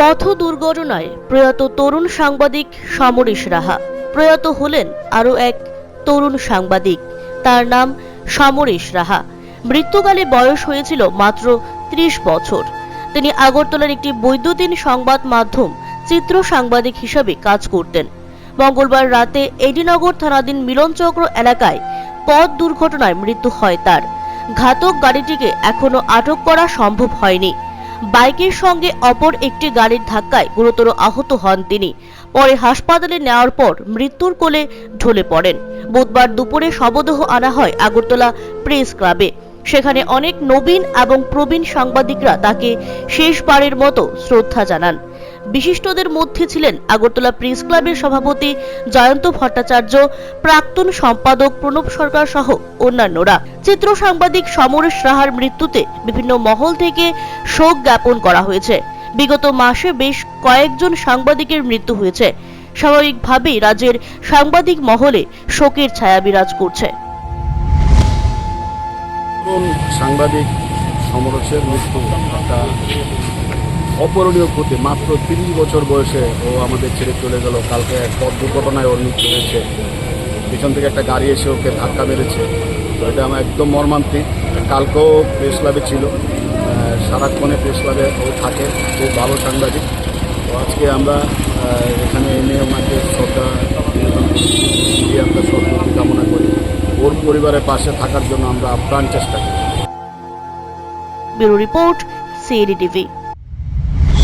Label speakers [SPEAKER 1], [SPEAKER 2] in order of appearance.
[SPEAKER 1] পথ দুর্ঘটনায় প্রয়াত তরুণ সাংবাদিক সমরেশ রাহা। প্রয়াত হলেন আরও এক তরুণ সাংবাদিক। তার নাম সমরেশ রাহা। মৃত্যুকালে বয়স হয়েছিল মাত্র ত্রিশ বছর। তিনি আগরতলার একটি বৈদ্যুতিন সংবাদ মাধ্যম চিত্র সাংবাদিক হিসাবে কাজ করতেন। মঙ্গলবার রাতে এডিনগর থানাধীন মিলনচক্র এলাকায় পথ দুর্ঘটনায় মৃত্যু হয় তার। ঘাতক গাড়িটিকে এখনও আটক করা সম্ভব হয়নি। বাইকের সঙ্গে অপর একটি গাড়ির ধাক্কায় গুরুতর আহত হন তিনি। পরে হাসপাতালে নেওয়ার পর মৃত্যুর কোলে ঢলে পড়েন। বুধবার দুপুরে শবদেহ আনা হয় আগরতলা প্রেস ক্লাবে। সেখানে অনেক নবীন এবং প্রবীণ সাংবাদিকরা তাকে শেষবারের মতো শ্রদ্ধা জানান। বিশিষ্টদের মধ্যে ছিলেন আগরতলা প্রেস ক্লাবের সভাপতি জয়ন্ত ভট্টাচার্য, প্রাক্তন সম্পাদক প্রণব সরকার সহ অন্যান্যরা। চিত্র সাংবাদিক সমরেশ রাহার মৃত্যুতে বিভিন্ন মহল থেকে শোক জ্ঞাপন করা হয়েছে। বিগত মাসে বেশ কয়েকজন সাংবাদিকের মৃত্যু হয়েছে। স্বাভাবিকভাবেই রাজ্যের সাংবাদিক মহলে শোকের ছায়া বিরাজ করছে।
[SPEAKER 2] সাংবাদিক সমরসের মৃত্যু একটা অপরণীয় ক্ষতি। মাত্র তিরিশ বছর বয়সে ও আমাদের ছেড়ে চলে গেল। কালকে এক পথ দুর্ঘটনায় ওর মৃত্যু হয়েছে। পিছন থেকে একটা গাড়ি এসে ওকে ধাক্কা মেরেছে। তো এটা আমার একদম মর্মান্তিক। কালকেও প্রেস ক্লাবে ছিল। সারাক্ষণে প্রেস ক্লাবে ও থাকে। খুব ভালো সাংবাদিক। তো আজকে আমরা এখানে এনে ওনাকে শ্রদ্ধা দিয়ে আমরা সদ্গতি কামনা করি। ওর পরিবারের পাশে থাকার জন্য আমরা আপ্রাণ চেষ্টা করি।
[SPEAKER 1] Report CAD TV.